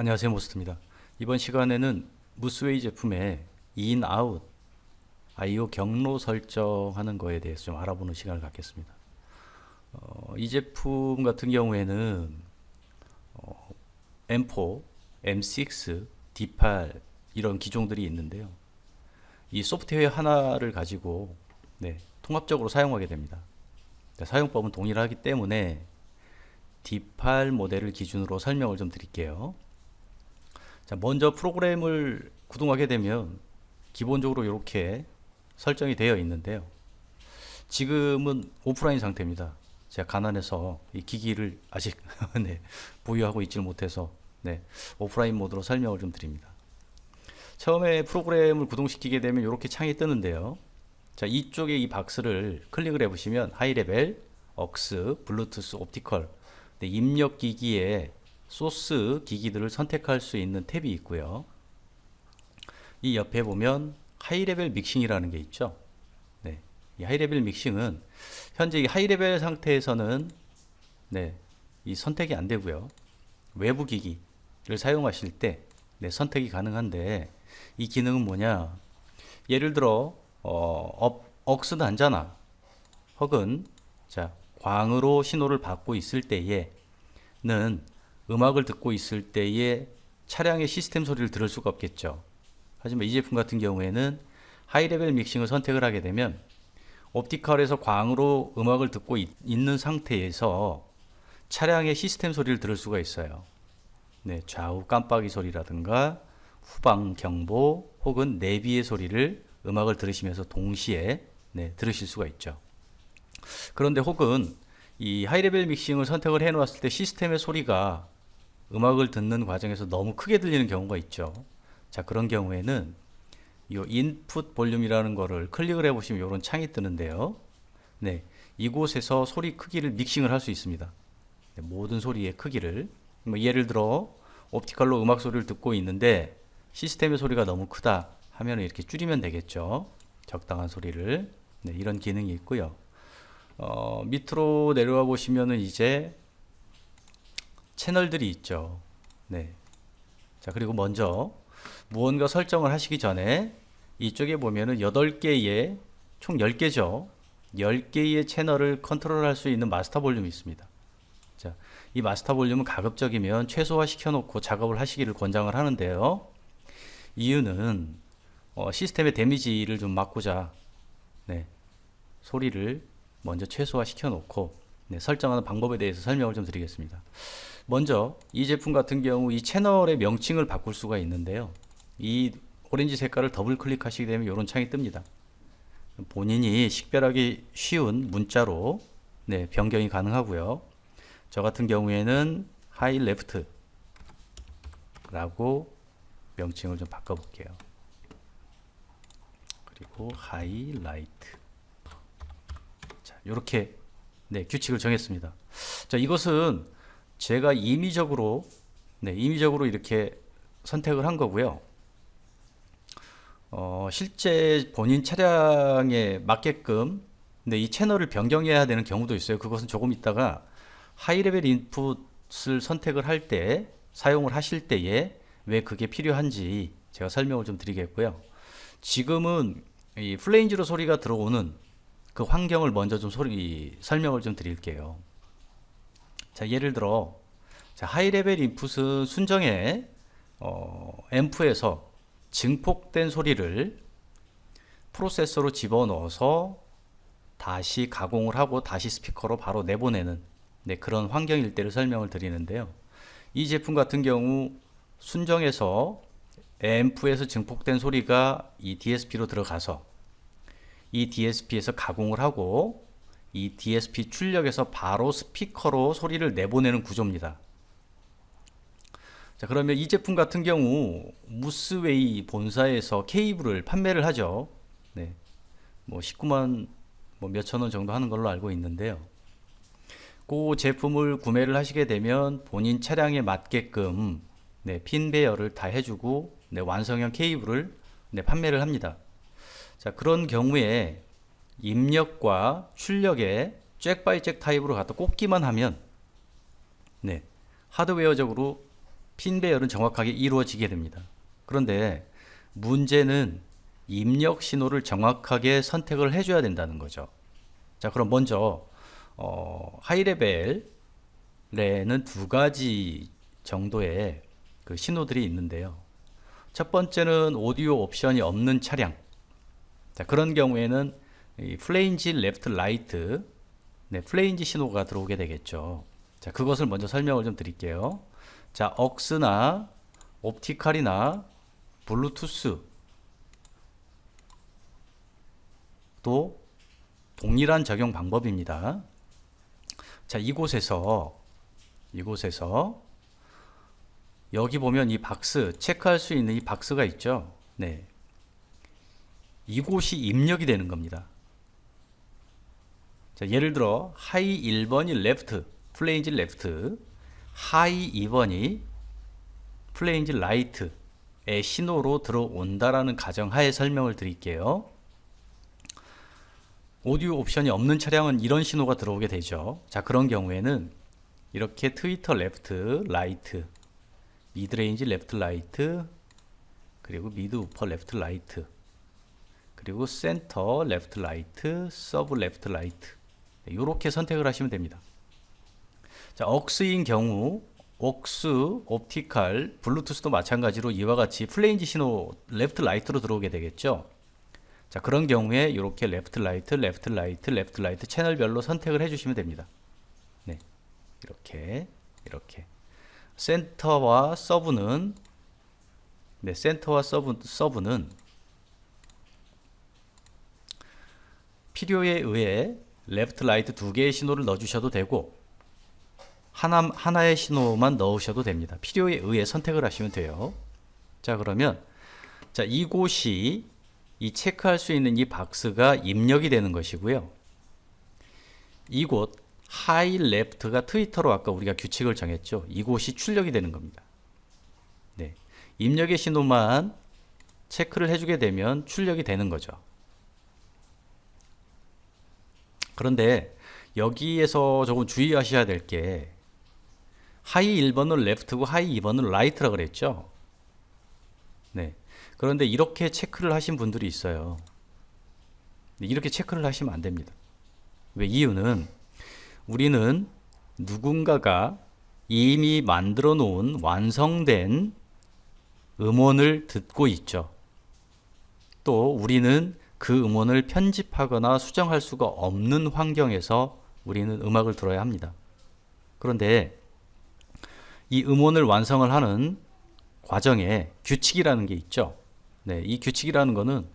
안녕하세요 모스트입니다. 이번 시간에는 무스웨이 제품의 인, 아웃, I/O 경로 설정하는 거에 대해서 좀 알아보는 시간을 갖겠습니다. 어, 이 제품 같은 경우에는 어, M4, M6, D8 이런 기종들이 있는데요. 이 소프트웨어 하나를 가지고 네, 통합적으로 사용하게 됩니다. 네, 사용법은 동일하기 때문에 D8 모델을 기준으로 설명을 좀 드릴게요. 자, 먼저 프로그램을 구동하게 되면 기본적으로 이렇게 설정이 되어 있는데요. 지금은 오프라인 상태입니다. 제가 가난해서 이 기기를 아직 네, 보유하고 있질 못해서 네, 오프라인 모드로 설명을 좀 드립니다. 처음에 프로그램을 구동시키게 되면 이렇게 창이 뜨는데요. 자, 이쪽에 이 박스를 클릭을 해보시면 하이레벨, 억스, 블루투스, 옵티컬 네, 입력 기기에 소스 기기들을 선택할 수 있는 탭이 있고요. 이 옆에 보면 하이레벨 믹싱이라는 게 있죠. 네. 이 하이레벨 믹싱은 현재 이 하이레벨 상태에서는 네, 이 선택이 안 되고요. 외부 기기를 사용하실 때 네, 선택이 가능한데 이 기능은 뭐냐? 예를 들어 어, 업, 억스도 안 자나 혹은 자 광으로 신호를 받고 있을 때에는 음악을 듣고 있을 때에 차량의 시스템 소리를 들을 수가 없겠죠. 하지만 이 제품 같은 경우에는 하이레벨 믹싱을 선택을 하게 되면 옵티컬에서 광으로 음악을 듣고 있, 는 상태에서 차량의 시스템 소리를 들을 수가 있어요. 네, 좌우 깜빡이 소리라든가 후방 경보 혹은 내비의 소리를 음악을 들으시면서 동시에 네, 들으실 수가 있죠. 그런데 혹은 이 하이레벨 믹싱을 선택을 해 놓았을 때 시스템의 소리가 음악을 듣는 과정에서 너무 크게 들리는 경우가 있죠. 자, 그런 경우에는 이 인풋 볼륨이라는 거를 클릭을 해 보시면 이런 창이 뜨는데요. 네. 이곳에서 소리 크기를 믹싱을 할 수 있습니다. 네, 모든 소리의 크기를 뭐 예를 들어 옵티컬로 음악 소리를 듣고 있는데 시스템의 소리가 너무 크다 하면 이렇게 줄이면 되겠죠. 적당한 소리를 네, 이런 기능이 있고요. 어, 밑으로 내려와 보시면은 이제 채널들이 있죠. 네. 자, 그리고 먼저 무언가 설정을 하시기 전에 이쪽에 보면은 8개의 총 10개죠. 10개의 채널을 컨트롤할 수 있는 마스터 볼륨이 있습니다. 자, 이 마스터 볼륨은 가급적이면 최소화 시켜놓고 작업을 하시기를 권장을 하는데요. 이유는 어, 시스템의 데미지를 좀 막고자 네, 소리를 먼저 최소화 시켜놓고 네, 설정하는 방법에 대해서 설명을 좀 드리겠습니다. 먼저 이 제품 같은 경우 이 채널의 명칭을 바꿀 수가 있는데요. 이 오렌지 색깔을 더블 클릭하시게 되면 이런 창이 뜹니다. 본인이 식별하기 쉬운 문자로 네, 변경이 가능하고요. 저 같은 경우에는 하이 레프트 라고 명칭을 좀 바꿔볼게요. 그리고 하이라이트 자, 이렇게 네, 규칙을 정했습니다. 자, 이것은 제가 임의적으로 네, 임의적으로 이렇게 선택을 한 거고요. 어, 실제 본인 차량에 맞게끔 네, 이 채널을 변경해야 되는 경우도 있어요. 그것은 조금 있다가 하이레벨 인풋을 선택을 할 때 사용을 하실 때에 왜 그게 필요한지 제가 설명을 좀 드리겠고요. 지금은 이 플레인즈로 소리가 들어오는 그 환경을 먼저 좀 소리 설명을 좀 드릴게요. 자, 예를 들어 자, 하이레벨 인풋은 순정의 어, 앰프에서 증폭된 소리를 프로세서로 집어넣어서 다시 가공을 하고 다시 스피커로 바로 내보내는 네, 그런 환경일 때를 설명을 드리는데요. 이 제품 같은 경우 순정에서 앰프에서 증폭된 소리가 이 DSP로 들어가서 이 DSP에서 가공을 하고 이 DSP 출력에서 바로 스피커로 소리를 내보내는 구조입니다. 자, 그러면 이 제품 같은 경우 무스웨이 본사에서 케이블을 판매를 하죠. 네. 뭐 19만 뭐 몇천 원 정도 하는 걸로 알고 있는데요. 그 제품을 구매를 하시게 되면 본인 차량에 맞게끔 네, 핀 배열을 다 해주고 네, 완성형 케이블을 네, 판매를 합니다. 자 그런 경우에 입력과 출력에 잭 바이 잭 타입으로 갖다 꽂기만 하면 네, 하드웨어적으로 핀 배열은 정확하게 이루어지게 됩니다. 그런데 문제는 입력 신호를 정확하게 선택을 해줘야 된다는 거죠. 자, 그럼 먼저 어, 하이레벨에는 두 가지 정도의 그 신호들이 있는데요. 첫 번째는 오디오 옵션이 없는 차량. 자, 그런 경우에는 이 플레인지 레프트 라이트, 네, 플레인지 신호가 들어오게 되겠죠. 자, 그것을 먼저 설명을 좀 드릴게요. 자, 억스나 옵티칼이나 블루투스 또 동일한 적용 방법입니다. 자, 이곳에서 이곳에서 여기 보면 이 박스 체크할 수 있는 이 박스가 있죠. 네. 이곳이 입력이 되는 겁니다. 자, 예를 들어 하이 1번이 레프트, 플레인지 레프트, 하이 2번이 플레인지 라이트의 신호로 들어온다라는 가정하에 설명을 드릴게요. 오디오 옵션이 없는 차량은 이런 신호가 들어오게 되죠. 자, 그런 경우에는 이렇게 트위터 레프트, 라이트, 미드레인지 레프트 라이트, 그리고 미드 우퍼 레프트 라이트, 그리고 센터 레프트 라이트, 서브 레프트 라이트. 이렇게 선택을 하시면 됩니다. 자, 억스인 경우 옥스, 옵티칼, 블루투스도 마찬가지로 이와 같이 플레인지 신호 레프트 라이트로 들어오게 되겠죠. 자, 그런 경우에 이렇게 레프트 라이트, 레프트 라이트, 레프트 라이트 채널별로 선택을 해 주시면 됩니다. 네. 이렇게 이렇게 센터와 서브는 네, 센터와 서브 서브는 필요에 의해 레프트 라이트 두 개의 신호를 넣어 주셔도 되고 하나 하나의 신호만 넣으셔도 됩니다. 필요에 의해 선택을 하시면 돼요. 자, 그러면 자, 이곳이 이 체크할 수 있는 이 박스가 입력이 되는 것이고요. 이곳 하이 레프트가 트위터로 아까 우리가 규칙을 정했죠. 이곳이 출력이 되는 겁니다. 네. 입력의 신호만 체크를 해주게 되면 출력이 되는 거죠. 그런데 여기에서 조금 주의하셔야 될 게 하이 1번은 레프트고 하이 2번은 라이트라 그랬죠. 네. 그런데 이렇게 체크를 하신 분들이 있어요. 이렇게 체크를 하시면 안 됩니다. 왜 이유는 우리는 누군가가 이미 만들어 놓은 완성된 음원을 듣고 있죠. 또 우리는 그 음원을 편집하거나 수정할 수가 없는 환경에서 우리는 음악을 들어야 합니다. 그런데 이 음원을 완성을 하는 과정에 규칙이라는 게 있죠. 네, 이 규칙이라는 거는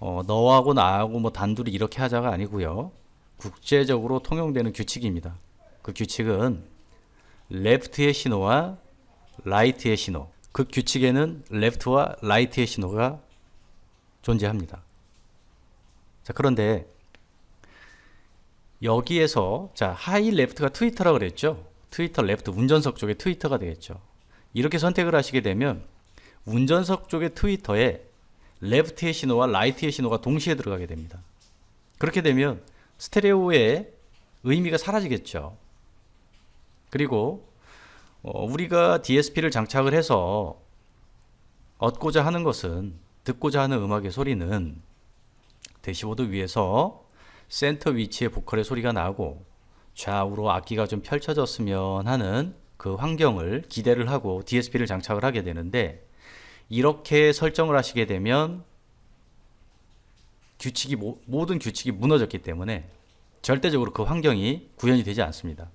어, 너하고 나하고 뭐 단둘이 이렇게 하자가 아니고요. 국제적으로 통용되는 규칙입니다. 그 규칙은 레프트의 신호와 라이트의 신호. 그 규칙에는 레프트와 라이트의 신호가 존재합니다. 자, 그런데 여기에서 자, 하이 레프트가 트위터라 그랬죠. 트위터 레프트 운전석 쪽에 트위터가 되겠죠. 이렇게 선택을 하시게 되면 운전석 쪽의 트위터에 레프트의 신호와 라이트의 신호가 동시에 들어가게 됩니다. 그렇게 되면 스테레오의 의미가 사라지겠죠. 그리고 어, 우리가 DSP를 장착을 해서 얻고자 하는 것은 듣고자 하는 음악의 소리는 대시보드 위에서 센터 위치의 보컬의 소리가 나고 좌우로 악기가 좀 펼쳐졌으면 하는 그 환경을 기대를 하고 DSP를 장착을 하게 되는데 이렇게 설정을 하시게 되면 규칙이 모든 규칙이 무너졌기 때문에 절대적으로 그 환경이 구현이 되지 않습니다.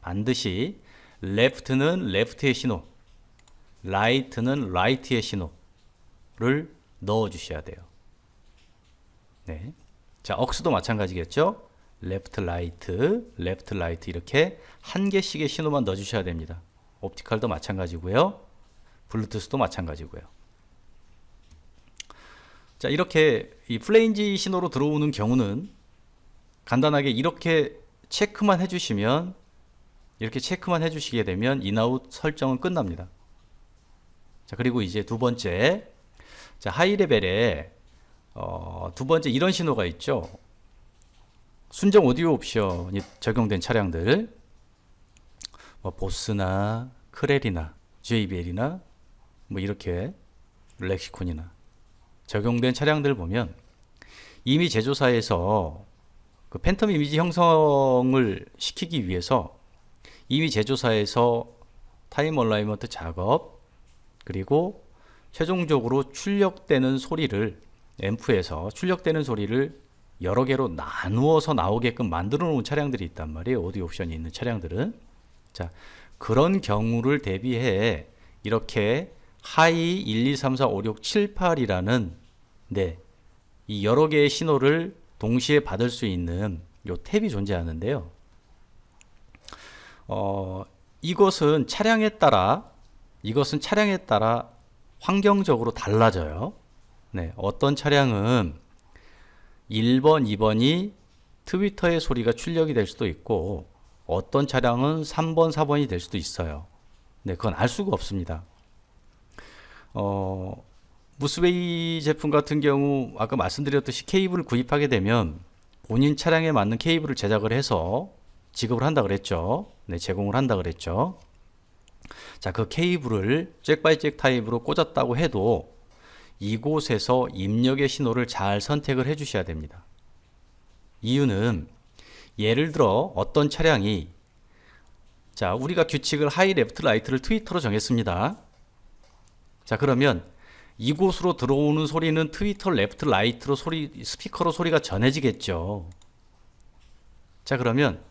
반드시 left는 left의 신호, right는 right의 신호를 넣어 주셔야 돼요. 네. 자, 억스도 마찬가지겠죠? left, right, left, right 이렇게 한 개씩의 신호만 넣어 주셔야 됩니다. 옵티컬도 마찬가지고요. 블루투스도 마찬가지고요. 자, 이렇게 이 플레인지 신호로 들어오는 경우는 간단하게 이렇게 체크만 해 주시면 이렇게 체크만 해 주시게 되면 인아웃 설정은 끝납니다. 자, 그리고 이제 두 번째, 자, 하이 레벨에 어, 두 번째 이런 신호가 있죠. 순정 오디오 옵션이 적용된 차량들, 뭐 보스나 크렐이나 JBL이나 뭐 이렇게 렉시콘이나 적용된 차량들 보면 이미 제조사에서 그 팬텀 이미지 형성을 시키기 위해서 이미 제조사에서 타임 얼라이먼트 작업 그리고 최종적으로 출력되는 소리를 앰프에서 출력되는 소리를 여러 개로 나누어서 나오게끔 만들어 놓은 차량들이 있단 말이에요. 오디오 옵션이 있는 차량들은. 자, 그런 경우를 대비해 이렇게 하이 1, 2, 3, 4, 5, 6, 7, 8이라는 네. 이 여러 개의 신호를 동시에 받을 수 있는 요 탭이 존재하는데요. 어, 이것은 차량에 따라 이것은 차량에 따라 환경적으로 달라져요. 네, 어떤 차량은 1번, 2번이 트위터의 소리가 출력이 될 수도 있고 어떤 차량은 3번, 4번이 될 수도 있어요. 네, 그건 알 수가 없습니다. 어, 무스웨이 제품 같은 경우 아까 말씀드렸듯이 케이블을 구입하게 되면 본인 차량에 맞는 케이블을 제작을 해서 지급을 한다 그랬죠. 네, 제공을 한다 그랬죠. 자, 그 케이블을 잭바이잭 타입으로 꽂았다고 해도 이곳에서 입력의 신호를 잘 선택을 해 주셔야 됩니다. 이유는 예를 들어 어떤 차량이 자, 우리가 규칙을 하이 레프트 라이트를 트위터로 정했습니다. 자, 그러면 이곳으로 들어오는 소리는 트위터 레프트 라이트로 소리 스피커로 소리가 전해지겠죠. 자, 그러면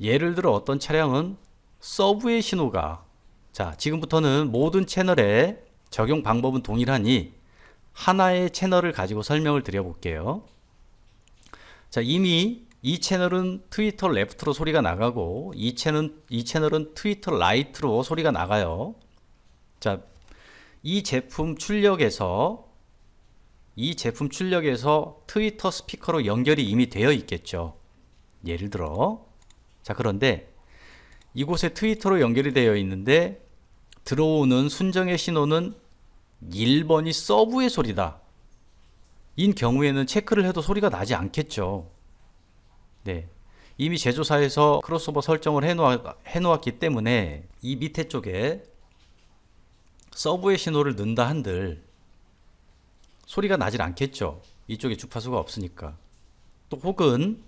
예를 들어 어떤 차량은 서브의 신호가 자, 지금부터는 모든 채널에 적용 방법은 동일하니 하나의 채널을 가지고 설명을 드려 볼게요. 자, 이미 이 채널은 트위터 레프트로 소리가 나가고 이 채널은 이 채널은 트위터 라이트로 소리가 나가요. 자, 이 제품 출력에서 이 제품 출력에서 트위터 스피커로 연결이 이미 되어 있겠죠. 예를 들어 자, 그런데 이곳에 트위터로 연결이 되어 있는데 들어오는 순정의 신호는 1번이 서브의 소리다. 인 경우에는 체크를 해도 소리가 나지 않겠죠. 네. 이미 제조사에서 크로스오버 설정을 해놓았, 해놓았 기 때문에 이 밑에 쪽에 서브의 신호를 넣는다 한들 소리가 나질 않겠죠. 이쪽에 주파수가 없으니까. 또 혹은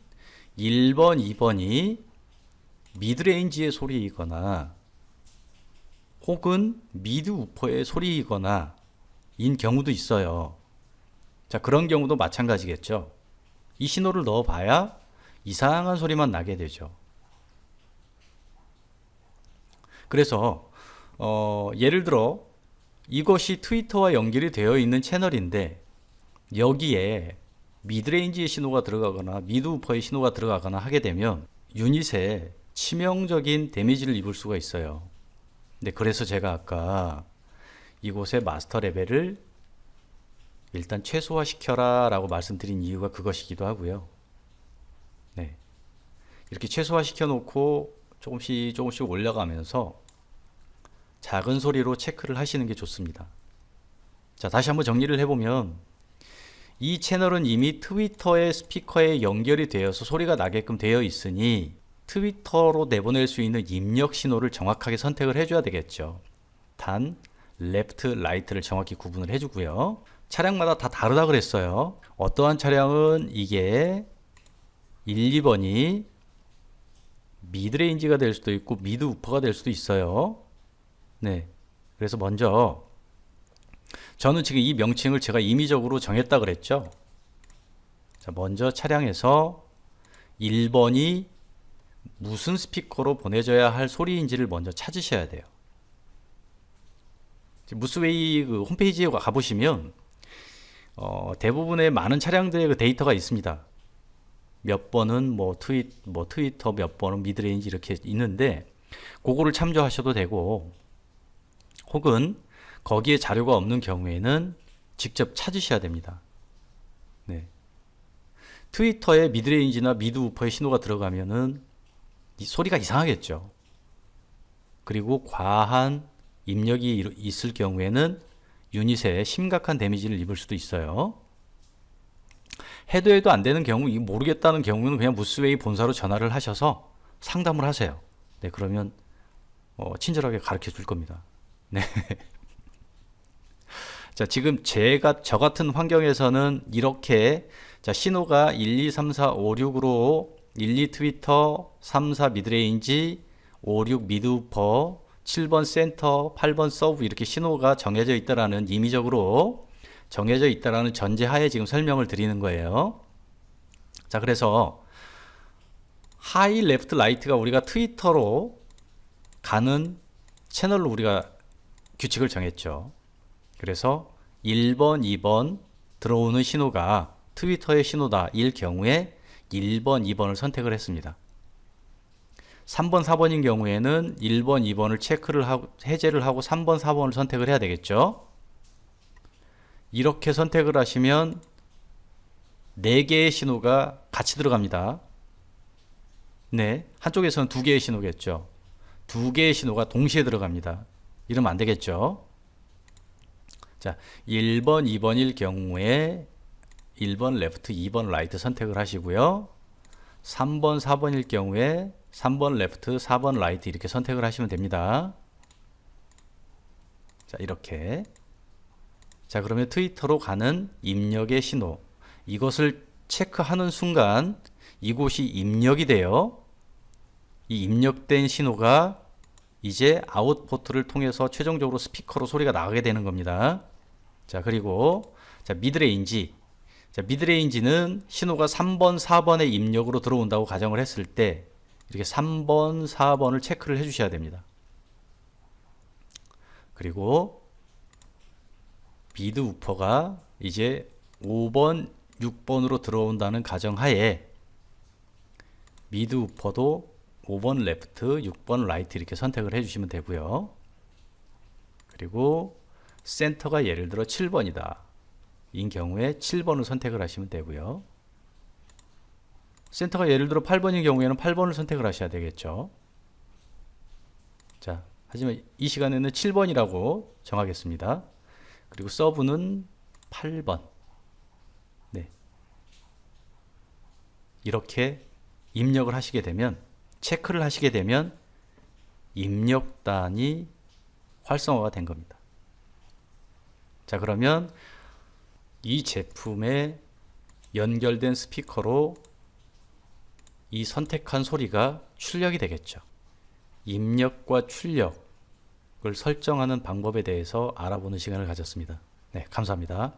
1번, 2번이 미드레인지의 소리이거나 혹은 미드 우퍼의 소리이거나 인 경우도 있어요. 자, 그런 경우도 마찬가지겠죠. 이 신호를 넣어 봐야 이상한 소리만 나게 되죠. 그래서 어, 예를 들어 이것이 트위터와 연결이 되어 있는 채널인데 여기에 미드레인지의 신호가 들어가거나 미드 우퍼의 신호가 들어가거나 하게 되면 유닛에 치명적인 데미지를 입을 수가 있어요. 네, 그래서 제가 아까 이곳의 마스터 레벨을 일단 최소화 시켜라 라고 말씀드린 이유가 그것이기도 하고요. 네. 이렇게 최소화 시켜 놓고 조금씩 조금씩 올려가면서 작은 소리로 체크를 하시는 게 좋습니다. 자, 다시 한번 정리를 해보면 이 채널은 이미 트위터의 스피커에 연결이 되어서 소리가 나게끔 되어 있으니 트위터로 내보낼 수 있는 입력 신호를 정확하게 선택을 해줘야 되겠죠. 단, 레프트, 라이트를 정확히 구분을 해주고요. 차량마다 다 다르다 그랬어요. 어떠한 차량은 이게 1, 2번이 미드레인지가 될 수도 있고 미드 우퍼가 될 수도 있어요. 네. 그래서 먼저 저는 지금 이 명칭을 제가 임의적으로 정했다 그랬죠. 자, 먼저 차량에서 1번이 무슨 스피커로 보내줘야 할 소리인지를 먼저 찾으셔야 돼요. 무스웨이 그 홈페이지에 가보시면 어, 대부분의 많은 차량들의 그 데이터가 있습니다. 몇 번은 뭐 트윗 뭐 트위터 몇 번은 미드레인지 이렇게 있는데 그거를 참조하셔도 되고 혹은 거기에 자료가 없는 경우에는 직접 찾으셔야 됩니다. 네. 트위터에 미드레인지나 미드 우퍼의 신호가 들어가면은 이 소리가 이상하겠죠. 그리고 과한 입력이 있을 경우에는 유닛에 심각한 데미지를 입을 수도 있어요. 해도 해도 안 되는 경우, 모르겠다는 경우는 그냥 무스웨이 본사로 전화를 하셔서 상담을 하세요. 네, 그러면 어, 친절하게 가르쳐 줄 겁니다. 자, 지금 제가 저 같은 환경에서는 이렇게 자, 신호가 1, 2, 3, 4, 5, 6으로 1, 2 트위터, 3, 4 미드레인지, 5, 6 미드우퍼, 7번 센터, 8번 서브 이렇게 신호가 정해져 있다라는 임의적으로 정해져 있다라는 전제하에 지금 설명을 드리는 거예요. 자, 그래서 하이 레프트 라이트가 우리가 트위터로 가는 채널로 우리가 규칙을 정했죠. 그래서 1번, 2번 들어오는 신호가 트위터의 신호다 일 경우에 1번, 2번을 선택을 했습니다. 3번, 4번인 경우에는 1번, 2번을 체크를 하고 해제를 하고 3번, 4번을 선택을 해야 되겠죠. 이렇게 선택을 하시면 4개의 신호가 같이 들어갑니다. 네, 한쪽에서는 두 개의 신호겠죠. 두 개의 신호가 동시에 들어갑니다. 이러면 안 되겠죠. 자, 1번, 2번일 경우에 1번 레프트, 2번 라이트 선택을 하시고요. 3번, 4번일 경우에 3번 레프트, 4번 라이트 이렇게 선택을 하시면 됩니다. 자, 이렇게. 자, 그러면 트위터로 가는 입력의 신호. 이것을 체크하는 순간 이곳이 입력이 돼요. 이 입력된 신호가 이제 아웃 포트를 통해서 최종적으로 스피커로 소리가 나가게 되는 겁니다. 자, 그리고 자, 미드 레인지. 자, 미드레인지는 신호가 3번, 4번의 입력으로 들어온다고 가정을 했을 때 이렇게 3번, 4번을 체크를 해 주셔야 됩니다. 그리고 미드 우퍼가 이제 5번, 6번으로 들어온다는 가정하에 미드 우퍼도 5번 레프트, 6번 라이트 이렇게 선택을 해주시면 되고요. 그리고 센터가 예를 들어 7번이다. 인 경우에 7번을 선택을 하시면 되고요. 센터가 예를 들어 8번인 경우에는 8번을 선택을 하셔야 되겠죠. 자, 하지만 이 시간에는 7번이라고 정하겠습니다. 그리고 서브는 8번. 네. 이렇게 입력을 하시게 되면 체크를 하시게 되면 입력단이 활성화가 된 겁니다. 자, 그러면 이 제품에 연결된 스피커로 이 선택한 소리가 출력이 되겠죠. 입력과 출력을 설정하는 방법에 대해서 알아보는 시간을 가졌습니다. 네, 감사합니다.